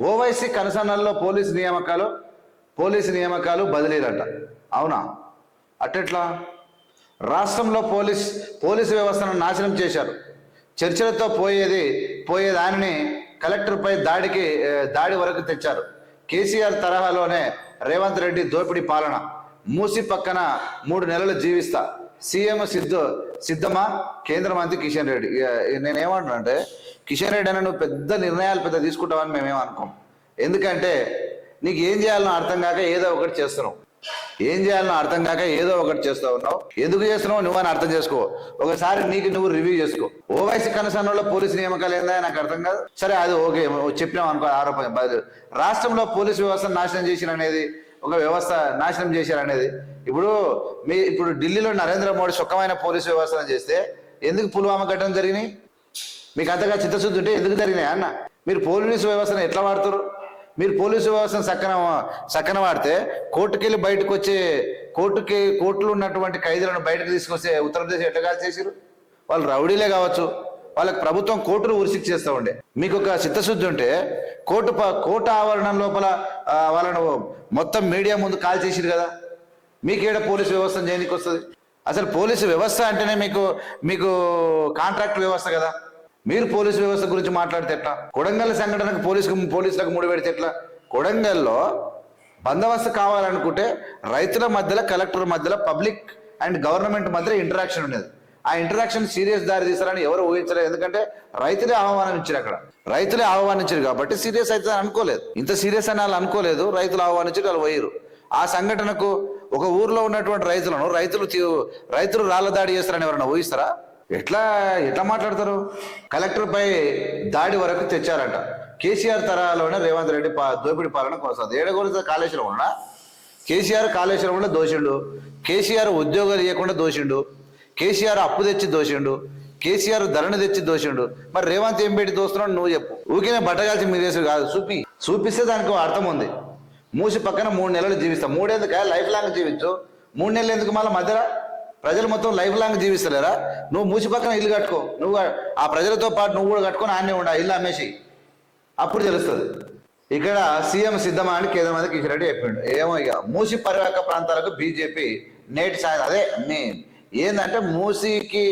ఓవైసీ కనసన్నల్లో పోలీసు నియామకాలు పోలీసు నియామకాలు బదిలీలంట. అవునా? అట్టెట్లా? రాష్ట్రంలో పోలీస్ పోలీసు వ్యవస్థను నాశనం చేశారు. చర్చలతో పోయేది పోయేదానిని కలెక్టర్పై దాడికి దాడి వరకు తెచ్చారు. కేసీఆర్ తరహాలోనే రేవంత్ రెడ్డి దోపిడీ పాలన. మూసి పక్కన మూడు నెలలు జీవిస్తా. సీఎం సిద్ధు సిద్ధమా? కేంద్ర మంత్రి కిషన్ రెడ్డి. నేనేమంటున్నా అంటే కిషన్ రెడ్డి అని నువ్వు పెద్ద నిర్ణయాలు పెద్ద తీసుకుంటావని మేమేం అనుకోం. ఎందుకంటే నీకు ఏం చేయాలనో అర్థం కాక ఏదో ఒకటి చేస్తున్నావు. ఏం చేయాలనో అర్థం కాక ఏదో ఒకటి చేస్తూ ఉన్నావు. ఎందుకు చేస్తున్నావు? నువ్వు అని అర్థం చేసుకో. ఒకసారి నీకు నువ్వు రివ్యూ చేసుకో. ఓవైసీ కనసంలో పోలీసు నియామకాలు ఏందా నాకు అర్థం కాదు. సరే అది ఓకే. చెప్పినాం అనుకో ఆరోపణ. రాష్ట్రంలో పోలీసు వ్యవస్థ నాశనం చేసిన అనేది ఒక వ్యవస్థ నాశనం చేశారనేది. ఇప్పుడు మీ ఇప్పుడు ఢిల్లీలో నరేంద్ర మోడీ సుఖమైన పోలీసు వ్యవస్థను చేస్తే ఎందుకు పుల్వామా ఘటన జరిగినాయి? మీకు అంతగా చిత్తశుద్ధి ఉంటే ఎందుకు జరిగినాయి అన్న? మీరు పోలీసు వ్యవస్థను ఎట్లా వాడుతారు మీరు పోలీసు వ్యవస్థను సక్కన సక్కన వాడితే కోర్టుకెళ్ళి బయటకు వచ్చే కోర్టుకి కోర్టులో ఉన్నటువంటి ఖైదీలను బయటకు తీసుకొస్తే ఉత్తరప్రదేశ్ ఎట్లా కాల్ చేసిరు వాళ్ళు రౌడీలే కావచ్చు. వాళ్ళకి ప్రభుత్వం కోర్టులు ఉరిసి చేస్తూ ఉండే. మీకు ఒక చిత్తశుద్ధి ఉంటే కోర్టు కోర్టు ఆవరణం లోపల వాళ్ళను మొత్తం మీడియా ముందు కాల్ చేసిరు కదా. మీకు ఏడ పోలీసు వ్యవస్థను చేయడానికి వస్తుంది? అసలు పోలీసు వ్యవస్థ అంటేనే మీకు మీకు కాంట్రాక్ట్ వ్యవస్థ కదా. మీరు పోలీసు వ్యవస్థ గురించి మాట్లాడితే ఎట్లా? కొడంగల్ సంఘటనకు పోలీసుకు పోలీసులకు మూడు పెడితే ఎట్లా? కొడంగల్లో బందోబస్తు కావాలనుకుంటే రైతుల మధ్యలో కలెక్టర్ మధ్యలో పబ్లిక్ అండ్ గవర్నమెంట్ మధ్యలో ఇంటరాక్షన్ ఉండేది. ఆ ఇంటరాక్షన్ సీరియస్ దారి తీస్తారని ఎవరు ఊహించలేదు. ఎందుకంటే రైతులే ఆహ్వానించారు అక్కడ. రైతులే ఆహ్వానించారు కాబట్టి సీరియస్ అయితే అనుకోలేదు. ఇంత సీరియస్ అని వాళ్ళు అనుకోలేదు. రైతులు ఆహ్వానించారు వాళ్ళు పోయారు ఆ సంఘటనకు ఒక ఊర్లో ఉన్నటువంటి రైతులను రైతులు తీ- రైతులు రాళ్ళ దాడి చేస్తారని ఎవరైనా ఊహిస్తారా? ఎట్లా ఎట్లా మాట్లాడతారు? కలెక్టర్ పై దాడి వరకు తెచ్చారంట. కేసీఆర్ తరాలోనే రేవంత్ రెడ్డి పా దోపిడి పాలన కొనసాగుతుంది. ఏడగోలు కాళేశ్వరం ఉన్నా కేసీఆర్ కాళేశ్వరంలో దోషిండు. కేసీఆర్ ఉద్యోగాలు ఇవ్వకుండా దోషిండు. కేసీఆర్ అప్పు తెచ్చి దోషిండు కేసీఆర్ ధరణి తెచ్చి దోషిండు మరి రేవంత్ ఏం పెట్టి దోస్తున్నాడు నువ్వు చెప్పు. ఊరికే బట్టగాల్సి మీరేసు కాదు చూపి. చూపిస్తే దానికి అర్థం ఉంది. మూసి పక్కన మూడు నెలలు జీవిస్తాం. మూడేందుక? లైఫ్ లాంగ్ జీవించు. మూడు నెలలు ఎందుకు మళ్ళీ మధ్యలో? ప్రజలు మొత్తం లైఫ్ లాంగ్ జీవిస్తలేరా? నువ్వు మూసి పక్కన ఇల్లు కట్టుకో. నువ్వు ఆ ప్రజలతో పాటు నువ్వు కూడా కట్టుకొని ఆన్నే ఉండ ఇల్లు అమ్మేసి. అప్పుడు తెలుస్తుంది. ఇక్కడ సీఎం సిద్ధమా అని కేంద్ర మంత్రి కిషన్ రెడ్డి చెప్పిండు. ఏమో ఇక మూసి పరివాహక ప్రాంతాలకు బీజేపీ నేటి సాయం. అదే మీ ఏంటంటే మూసీకి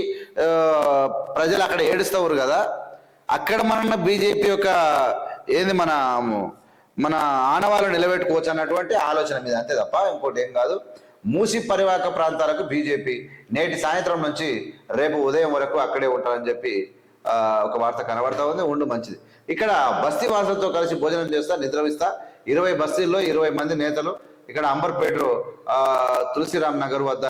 ప్రజలు అక్కడ ఏడుస్తారు కదా. అక్కడ మన బీజేపీ యొక్క ఏంది మన మన ఆనవాళ్ళు నిలబెట్టుకోవచ్చు అన్నటువంటి ఆలోచన మీద అంతే తప్ప ఇంకోటి ఏం కాదు. మూసి పరివాహక ప్రాంతాలకు బీజేపీ నేటి సాయంత్రం నుంచి రేపు ఉదయం వరకు అక్కడే ఉంటారని చెప్పి ఒక వార్త కనబడతా ఉంది. ఉండు మంచిది. ఇక్కడ బస్తీ వాసులతో కలిసి భోజనం చేస్తా నిద్రవిస్తా. ఇరవై బస్తీల్లో ఇరవై మంది నేతలు ఇక్కడ అంబర్పేట తులసిరామ్ నగర్ వద్ద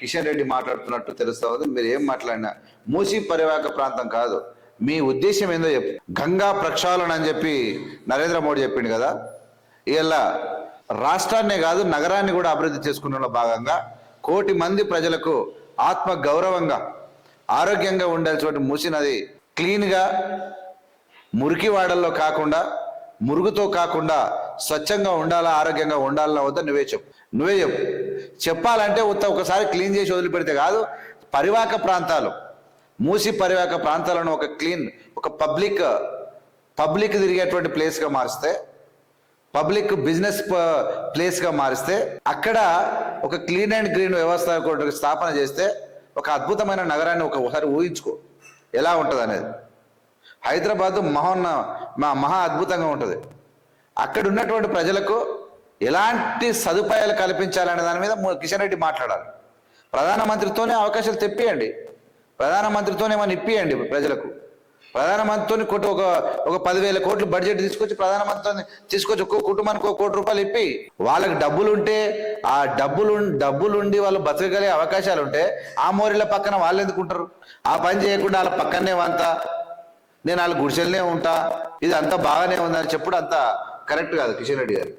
కిషన్ రెడ్డి మాట్లాడుతున్నట్టు తెలుస్తుంది మీరు ఏం మాట్లాడినా మూసి పరివాహక ప్రాంతం కాదు. మీ ఉద్దేశం ఏందో చెప్పు. గంగా ప్రక్షాళన అని చెప్పి నరేంద్ర మోడీ చెప్పిండు కదా. ఇలా రాష్ట్రాన్నే కాదు నగరాన్ని కూడా అభివృద్ధి చేసుకున్న భాగంగా కోటి మంది ప్రజలకు ఆత్మ గౌరవంగా ఆరోగ్యంగా ఉండాల్సిన మూసి నది క్లీన్గా మురికి వాడల్లో కాకుండా మురుగుతో కాకుండా స్వచ్ఛంగా ఉండాలా ఆరోగ్యంగా ఉండాలన్నా వద్ద నువ్వే చెప్పు. నువ్వే చెప్పు. చెప్పాలంటే ఉత్త ఒకసారి క్లీన్ చేసి వదిలిపెడితే కాదు పరివాక ప్రాంతాలు మూసి పరివాక ప్రాంతాలను ఒక క్లీన్ ఒక పబ్లిక్ పబ్లిక్ తిరిగేటువంటి ప్లేస్గా మారిస్తే పబ్లిక్ బిజినెస్ ప్లేస్గా మారిస్తే అక్కడ ఒక క్లీన్ అండ్ గ్రీన్ వ్యవస్థ స్థాపన చేస్తే ఒక అద్భుతమైన నగరాన్ని ఒకసారి ఊహించుకో. ఎలా ఉంటుంది అనేది హైదరాబాద్ మహోన్న మహా అద్భుతంగా ఉంటుంది. అక్కడ ఉన్నటువంటి ప్రజలకు ఎలాంటి సదుపాయాలు కల్పించాలనే దాని మీద కిషన్ రెడ్డి మాట్లాడాలి. ప్రధానమంత్రితోనే అవకాశాలు తెప్పియండి. ప్రధానమంత్రితోనే మనం ఇప్పియండి ప్రజలకు. ప్రధానమంత్రితో కొట్టు ఒక ఒక పదివేల కోట్లు బడ్జెట్ తీసుకొచ్చి ప్రధానమంత్రితో తీసుకొచ్చి ఒక్కో కుటుంబానికి ఒక కోటి రూపాయలు ఇప్పి వాళ్ళకి డబ్బులు ఉంటే ఆ డబ్బులు డబ్బులు ఉండి వాళ్ళు బతకగలిగే అవకాశాలు ఉంటే ఆ మోరీల పక్కన వాళ్ళు ఎందుకుంటారు ఆ పని చేయకుండా వాళ్ళ పక్కనే అంతా నేను వాళ్ళ గుడిసెల్లోనే ఉంటా ఇది అంతా బాగానే ఉందని చెప్పుడు అంత కరెక్ట్ కాదు కిషన్ రెడ్డి గారు.